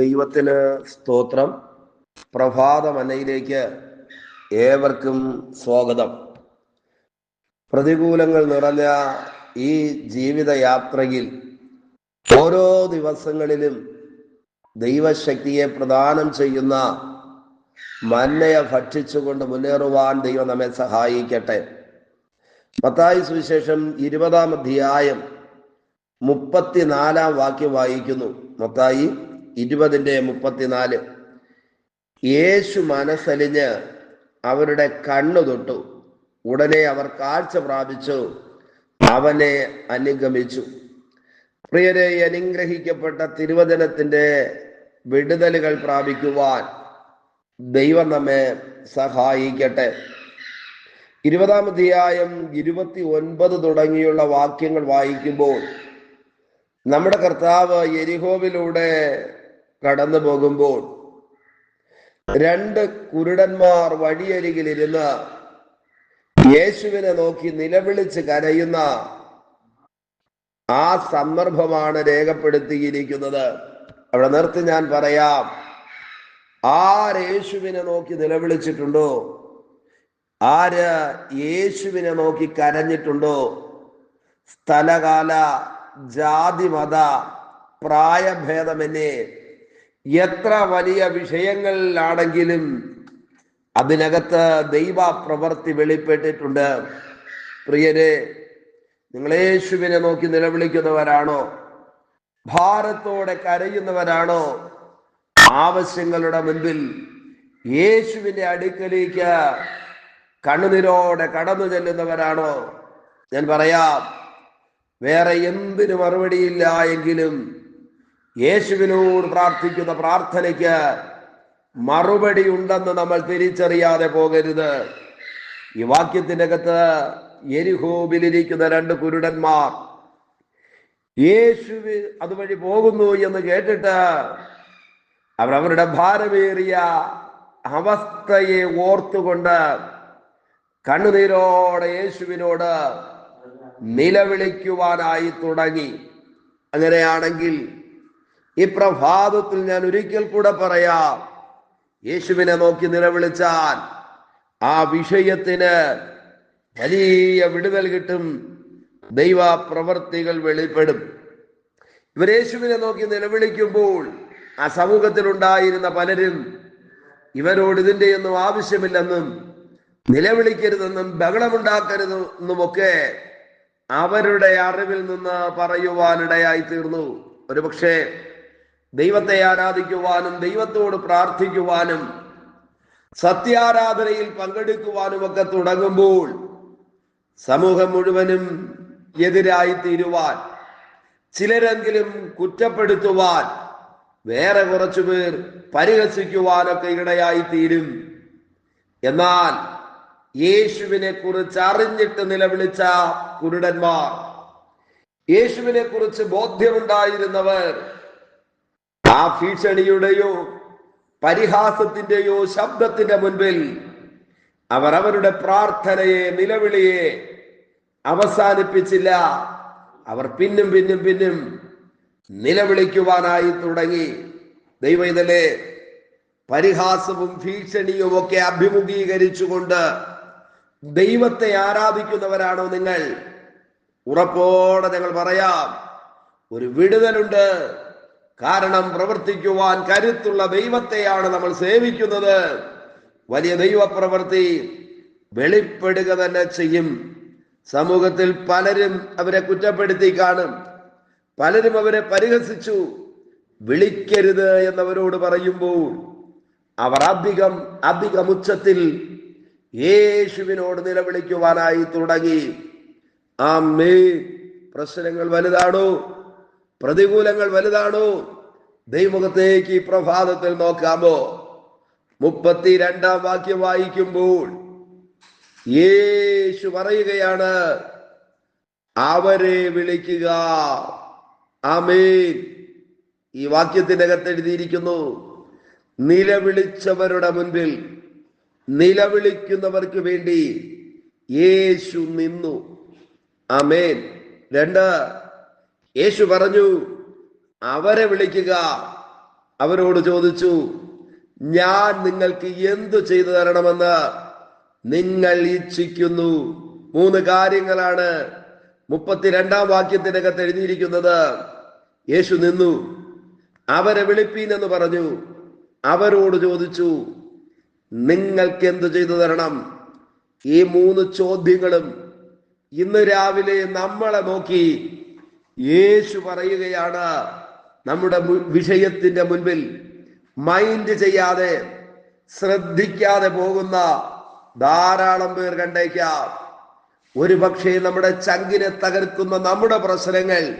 ദൈവത്തിന് സ്തോത്രം. പ്രഭാതമനയിലേക്ക് ഏവർക്കും സ്വാഗതം. പ്രതികൂലങ്ങൾ നിറഞ്ഞ ഈ ജീവിതയാത്രയിൽ ഓരോ ദിവസങ്ങളിലും ദൈവശക്തിയെ പ്രദാനം ചെയ്യുന്ന മന്നയെ ഭക്ഷിച്ചുകൊണ്ട് മുന്നേറുവാൻ ദൈവം നമ്മെ സഹായിക്കട്ടെ. മത്തായി സുവിശേഷം ഇരുപതാം അധ്യായം മുപ്പത്തിനാലാം വാക്യം വായിക്കുന്നു. മത്തായി ഇരുപതിന്റെ മുപ്പത്തിനാല്. യേശു മനസ്സലിഞ്ഞ് അവരുടെ കണ്ണു തൊട്ടു. ഉടനെ അവർ കാഴ്ച പ്രാപിച്ചു. അവനെ അനുഗമിച്ചു. പ്രിയരെ അനുഗ്രഹിക്കപ്പെട്ട തിരുവചനത്തിന്റെ വിടുതലുകൾ പ്രാപിക്കുവാൻ ദൈവം നമ്മെ സഹായിക്കട്ടെ. ഇരുപതാം അധ്യായം ഇരുപത്തി ഒൻപത് തുടങ്ങിയുള്ള വാക്യങ്ങൾ വായിക്കുമ്പോൾ നമ്മുടെ കർത്താവ് എരിഹോവിലൂടെ കടന്നു പോകുമ്പോൾ രണ്ട് കുരുടന്മാർ വഴിയരികിലിരുന്ന് യേശുവിനെ നോക്കി നിലവിളിച്ച് കരയുന്ന ആ സന്ദർഭമാണ് രേഖപ്പെടുത്തിയിരിക്കുന്നത്. അവിടെ നിർത്തി ഞാൻ പറയാം. ആര് യേശുവിനെ നോക്കി നിലവിളിച്ചിട്ടുണ്ടോ? ആര് യേശുവിനെ നോക്കി കരഞ്ഞിട്ടുണ്ടോ? സ്ഥലകാല ജാതി മത പ്രായഭേദമെന്നെ എത്ര വലിയ വിഷയങ്ങളിലാണെങ്കിലും അതിനകത്ത് ദൈവ പ്രവൃത്തി വെളിപ്പെട്ടിട്ടുണ്ട്. പ്രിയരെ നിങ്ങൾ യേശുവിനെ നോക്കി നിലവിളിക്കുന്നവരാണോ? ഭാരത്തോടെ കരയുന്നവരാണോ? ആവശ്യങ്ങളുടെ മുൻപിൽ യേശുവിന്റെ അടുക്കലേക്ക് കണ്ണുനീരോടെ കടന്നു ചെല്ലുന്നവരാണോ? ഞാൻ പറയാം വേറെ എന്തിനു മറുപടിയില്ല എങ്കിലും യേശുവിനോട് പ്രാർത്ഥിക്കുന്ന പ്രാർത്ഥനയ്ക്ക് മറുപടി ഉണ്ടെന്ന് നമ്മൾ തിരിച്ചറിയാതെ പോകരുത്. ഈ വാക്യത്തിന്റെ അകത്ത് എരിഹോബിലിരിക്കുന്ന രണ്ട് കുരുടന്മാർ യേശു അതുവഴി പോകുന്നു എന്ന് കേട്ടിട്ട് അവരവരുടെ ഭാരമേറിയ അവസ്ഥയെ ഓർത്തുകൊണ്ട് കണ്ണുനീരോടെ യേശുവിനോട് നിലവിളിക്കുവാനായി തുടങ്ങി. അങ്ങനെയാണെങ്കിൽ ഈ പ്രഭാതത്തിൽ ഞാൻ ഒരിക്കൽ കൂടെ പറയാം. യേശുവിനെ നോക്കി നിലവിളിച്ചാൽ ആ വിഷയത്തിന് വലിയ വിടുതൽ കിട്ടും. ദൈവ പ്രവർത്തികൾ വെളിപ്പെടും. ഇവർ യേശുവിനെ നോക്കി നിലവിളിക്കുമ്പോൾ ആ സമൂഹത്തിൽ ഉണ്ടായിരുന്ന പലരും ഇവരോട് ഇതിന്റെ ഒന്നും ആവശ്യമില്ലെന്നും നിലവിളിക്കരുതെന്നും ബഹളമുണ്ടാക്കരുത് എന്നുമൊക്കെ അവരുടെ അറിവിൽ നിന്ന് പറയുവാനിടയായി തീർന്നു. ഒരുപക്ഷെ ദൈവത്തെ ആരാധിക്കുവാനും ദൈവത്തോട് പ്രാർത്ഥിക്കുവാനും സത്യാരാധനയിൽ പങ്കെടുക്കുവാനും ഒക്കെ തുടങ്ങുമ്പോൾ സമൂഹം മുഴുവനും എതിരായി തീരുവാൻ ചിലരെങ്കിലും കുറ്റപ്പെടുത്തുവാൻ വേറെ കുറച്ചുപേർ പരിഹസിക്കുവാനൊക്കെ ഇടയായി തീരും. എന്നാൽ യേശുവിനെ കുറിച്ച് അറിഞ്ഞിട്ട് നിലവിളിച്ച കുരുടന്മാർ യേശുവിനെ കുറിച്ച് ബോധ്യമുണ്ടായിരുന്നവർ ആ ഭീഷണിയുടെയോ പരിഹാസത്തിന്റെയോ ശബ്ദത്തിന്റെ മുൻപിൽ അവർ അവരുടെ പ്രാർത്ഥനയെ നിലവിളിയെ അവസാനിപ്പിച്ചില്ല. അവർ പിന്നും പിന്നും പിന്നും നിലവിളിക്കുവാനായി തുടങ്ങി. ദൈവം ഇതല്ലേ പരിഹാസവും ഭീഷണിയും ഒക്കെ അഭിമുഖീകരിച്ചുകൊണ്ട് ദൈവത്തെ ആരാധിക്കുന്നവരാണോ നിങ്ങൾ? ഉറപ്പോടെ ഞങ്ങൾ പറയാം ഒരു വിടുതലുണ്ട്. കാരണം പ്രവർത്തിക്കുവാൻ കരുത്തുള്ള ദൈവത്തെയാണ് നമ്മൾ സേവിക്കുന്നത്. വലിയ ദൈവപ്രവൃത്തി വെളിപ്പെടുക തന്നെ ചെയ്യും. സമൂഹത്തിൽ പലരും അവരെ കുറ്റപ്പെടുത്തി കാണും. പലരും അവരെ പരിഹസിച്ചു. വിളിക്കരുത് എന്നവരോട് പറയുമ്പോൾ അവർ അധികം അധികം ഉച്ചത്തിൽ യേശുവിനോട് നിലവിളിക്കുവാനായി തുടങ്ങി. ആ മേ പ്രശ്നങ്ങൾ വലുതാണോ? പ്രതികൂലങ്ങൾ വലുതാണോ? ദൈവമുഖത്തേക്ക് ഈ പ്രഭാതത്തിൽ നോക്കാമോ? മുപ്പത്തിരണ്ടാം വാക്യം വായിക്കുമ്പോൾ യേശു പറയുകയാണ് അവരെ വിളിക്കുക. ആമേൻ. ഈ വാക്യത്തിന്റെ അകത്ത് എഴുതിയിരിക്കുന്നു നിലവിളിച്ചവരുടെ മുൻപിൽ നിലവിളിക്കുന്നവർക്ക് വേണ്ടി യേശു നിന്നു. ആമേൻ. രണ്ട് യേശു പറഞ്ഞു അവരെ വിളിക്കുക. അവരോട് ചോദിച്ചു ഞാൻ നിങ്ങൾക്ക് എന്തു ചെയ്തു തരണമെന്ന് നിങ്ങൾ ഇച്ഛിക്കുന്നു? മൂന്ന് കാര്യങ്ങളാണ് മുപ്പത്തിരണ്ടാം വാക്യത്തിനകത്ത് എഴുതിയിരിക്കുന്നത്. യേശു നിന്നു അവരെ വിളിപ്പീൻ എന്ന് പറഞ്ഞു. അവരോട് ചോദിച്ചു നിങ്ങൾക്ക് എന്തു ചെയ്തു തരണം? ഈ മൂന്ന് ചോദ്യങ്ങളും ഇന്ന് രാവിലെ നമ്മളെ നോക്കി യേശു പറയുകയാണ് നമ്മുടെ വിഷയത്തിന്റെ മുൻപിൽ. മൈൻഡ് ചെയ്യാതെ ശ്രദ്ധിക്കാതെ പോകുന്ന ധാരാളം പേർ കണ്ടേക്കാം. ഒരു പക്ഷേ നമ്മുടെ ചങ്കിനെ തകർക്കുന്ന നമ്മുടെ പ്രശ്നങ്ങൾ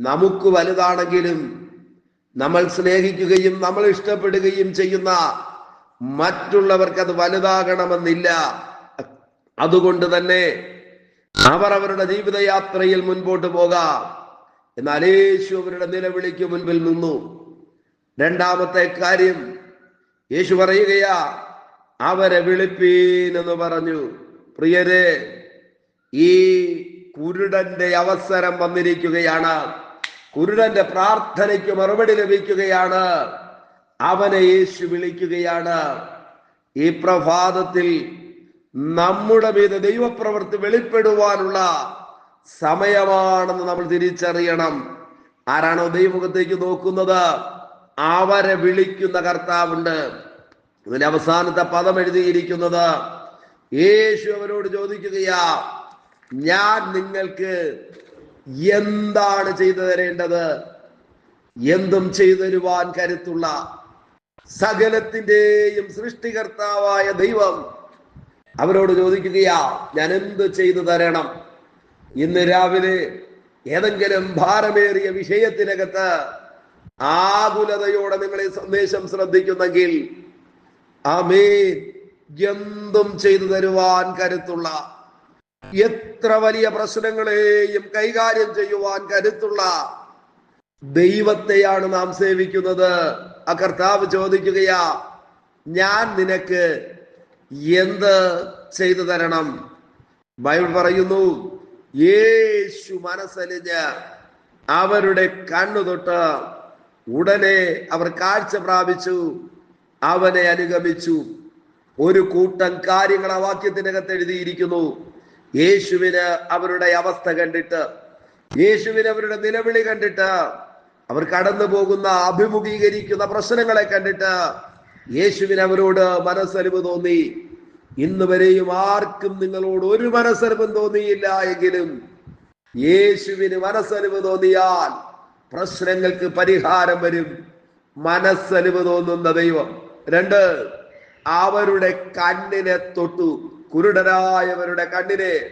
നമുക്ക് വലുതാണെങ്കിലും നമ്മൾ സ്നേഹിക്കുകയും നമ്മൾ ഇഷ്ടപ്പെടുകയും ചെയ്യുന്ന മറ്റുള്ളവർക്ക് അത് വലുതാകണമെന്നില്ല. അതുകൊണ്ട് തന്നെ അവർ അവരുടെ ജീവിതയാത്രയിൽ മുൻപോട്ട് പോകാം. എന്നാൽ യേശു അവരുടെ നിലവിളിക്ക് മുൻപിൽ നിന്നു. രണ്ടാമത്തെ കാര്യം യേശു പറയുകയാ അവരെ വിളിപ്പീൻ എന്ന് പറഞ്ഞു. പ്രിയരെ ഈ കുരുടന്റെ അവസരം വന്നിരിക്കുകയാണ്. കുരുടന്റെ പ്രാർത്ഥനയ്ക്ക് മറുപടി ലഭിക്കുകയാണ്. അവനെ യേശു വിളിക്കുകയാണ്. ഈ പ്രഭാതത്തിൽ നമ്മുടെ മീത് ദൈവപ്രവൃത്തി വെളിപ്പെടുവാനുള്ള സമയമാണെന്ന് നമ്മൾ തിരിച്ചറിയണം. ആരാണോ ദൈവമുഖത്തേക്ക് നോക്കുന്നത്? അവരെ വിളിക്കുന്ന കർത്താവുണ്ട്. ഇതിന്റെ അവസാനത്തെ പദം എഴുതിയിരിക്കുന്നത് യേശു അവരോട് ചോദിക്കുകയാ ഞാൻ നിങ്ങൾക്ക് എന്താണ് ചെയ്തു തരേണ്ടത്? എന്തും ചെയ്തു തരുവാൻ കരുത്തുള്ള സകലത്തിന്റെയും സൃഷ്ടികർത്താവായ ദൈവം അവരോട് ചോദിക്കുകയാ ഞാൻ എന്ത് ചെയ്തു തരണം? ഇന്ന് രാവിലെ ഏതെങ്കിലും ഭാരമേറിയ വിഷയത്തിനകത്ത് ആകുലതയോടെ നിങ്ങൾ ഈ സന്ദേശം ശ്രദ്ധിക്കുന്നെങ്കിൽ ആമേൻ. എന്തും ചെയ്തു തരുവാൻ കരുത്തുള്ള എത്ര വലിയ പ്രശ്നങ്ങളെയും കൈകാര്യം ചെയ്യുവാൻ കരുത്തുള്ള ദൈവത്തെയാണ് നാം സേവിക്കുന്നത്. ആ കർത്താവ് ചോദിക്കുകയാ ഞാൻ നിനക്ക് എന്ത് ചെയ്തു തരണം? ബൈബിൾ പറയുന്നു യേശു മനസ്സലിഞ്ഞ് അവരുടെ കണ്ണു തൊട്ട് ഉടനെ അവർ കാഴ്ച പ്രാപിച്ചു അവനെ അനുഗമിച്ചു. ഒരു കൂട്ടം കാര്യങ്ങൾ ആ വാക്യത്തിനകത്ത് എഴുതിയിരിക്കുന്നു. യേശുവിന് അവരുടെ അവസ്ഥ കണ്ടിട്ട് യേശുവിന് അവരുടെ നിലവിളി കണ്ടിട്ട് അവർ കടന്നു പോകുന്ന അഭിമുഖീകരിക്കുന്ന പ്രശ്നങ്ങളെ കണ്ടിട്ട് യേശുവിന് അവരോട് മനസ്സലിവ് തോന്നി. ഇന്ന് വരെയും ആർക്കും നിങ്ങളോട് ഒരു മനസ്സലിവും തോന്നിയില്ല എങ്കിലും യേശുവിന് മനസ്സലിവ് തോന്നിയാൽ പ്രശ്നങ്ങൾക്ക് പരിഹാരം വരും. മനസ്സലിവ് തോന്നുന്ന ദൈവം. രണ്ട് അവരുടെ കണ്ണിനെ തൊട്ടു. കുരുടരായവരുടെ കണ്ണിനെ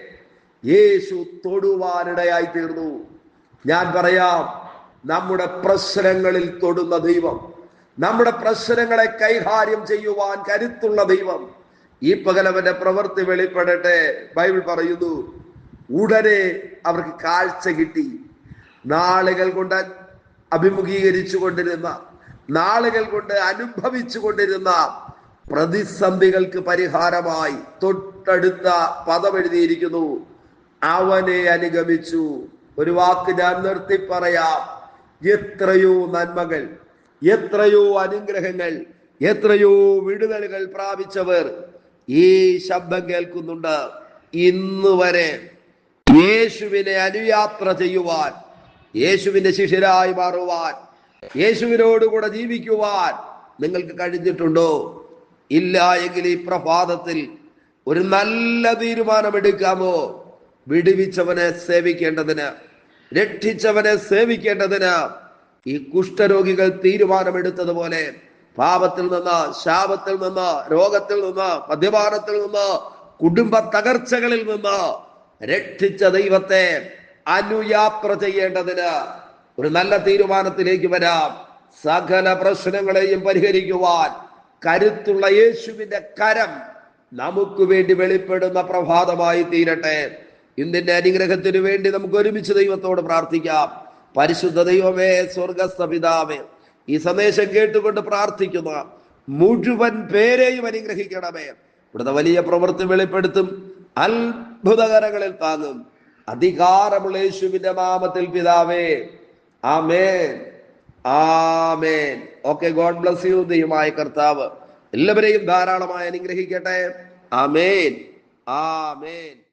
യേശു തൊടുവാനിടയായി തീർന്നു. ഞാൻ പറയാം നമ്മുടെ പ്രശ്നങ്ങളിൽ തൊടുന്ന ദൈവം. നമ്മുടെ പ്രശ്നങ്ങളെ കൈകാര്യം ചെയ്യുവാൻ കരുത്തുള്ള ദൈവം. ഈ പകലവന്റെ പ്രവൃത്തി വെളിപ്പെടട്ടെ. ബൈബിൾ പറയുന്നു ഉടനെ അവർക്ക് കാഴ്ച കിട്ടി. നാളുകൾ കൊണ്ട് അഭിമുഖീകരിച്ചു കൊണ്ടിരുന്ന നാളുകൾ കൊണ്ട് അനുഭവിച്ചു കൊണ്ടിരുന്ന പ്രതിസന്ധികൾക്ക് പരിഹാരമായി തൊട്ടടുത്ത പദം എഴുതിയിരിക്കുന്നു. അവനെ അനുഗമിച്ചു. ഒരു വാക്ക് ഞാൻ നിർത്തി പറയാം. എത്രയോ നന്മകൾ എത്രയോ അനുഗ്രഹങ്ങൾ എത്രയോ വിടുതലുകൾ പ്രാപിച്ചവർ ഈ ശബ്ദം കേൾക്കുന്നുണ്ട്. ഇന്ന് വരെ യേശുവിനെ അനുയാത്ര ചെയ്യുവാൻ യേശുവിന്റെ ശിഷ്യരായി മാറുവാൻ യേശുവിനോടുകൂടെ ജീവിക്കുവാൻ നിങ്ങൾക്ക് കഴിഞ്ഞിട്ടുണ്ടോ? ഇല്ല എങ്കിൽ ഈ പ്രഭാതത്തിൽ ഒരു നല്ല തീരുമാനമെടുക്കാമോ? വിടുവിച്ചവനെ സേവിക്കേണ്ടതിന് രക്ഷിച്ചവനെ സേവിക്കേണ്ടതിന് ഈ കുഷ്ഠരോഗികൾ തീരുമാനമെടുത്തതുപോലെ പാപത്തിൽ നിന്ന് ശാപത്തിൽ നിന്ന് രോഗത്തിൽ നിന്ന് മദ്യപാനത്തിൽ നിന്ന് കുടുംബ തകർച്ചകളിൽ നിന്ന് രക്ഷിച്ച ദൈവത്തെ അനുയാത്ര ചെയ്യേണ്ടതിന് ഒരു നല്ല തീരുമാനത്തിലേക്ക് വരാം. സകല പ്രശ്നങ്ങളെയും പരിഹരിക്കുവാൻ കരുത്തുള്ള യേശുവിന്റെ കരം നമുക്ക് വേണ്ടി വെളിപ്പെടുന്ന പ്രഭാതമായി തീരട്ടെ. ഇന്നിന്റെ അനുഗ്രഹത്തിനു വേണ്ടി നമുക്ക് ഒരുമിച്ച് ദൈവത്തോട് പ്രാർത്ഥിക്കാം. പരിശുദ്ധ ദൈവമേ സ്വർഗസ്ഥ പിതാവേ ഈ സന്ദേശം കേട്ടുകൊണ്ട് പ്രാർത്ഥിക്കുന്ന മുഴുവൻ പേരെയും അനുഗ്രഹിക്കണമേ. ഇവിടുത്തെ വലിയ പ്രവൃത്തി വെളിപ്പെടുത്തും അത്ഭുതകരങ്ങളിൽ താങ്ങും. അധികാരമുള്ള യേശുവിന്റെ നാമത്തിൽ പിതാവേ ആമേൻ ആമേൻ. ഓക്കെ ഗോഡ് ബ്ലസ് യു ദൈവമായ കർത്താവ്. എല്ലാവരെയും ധാരാളമായി അനുഗ്രഹിക്കട്ടെ. ആമേൻ ആമേൻ.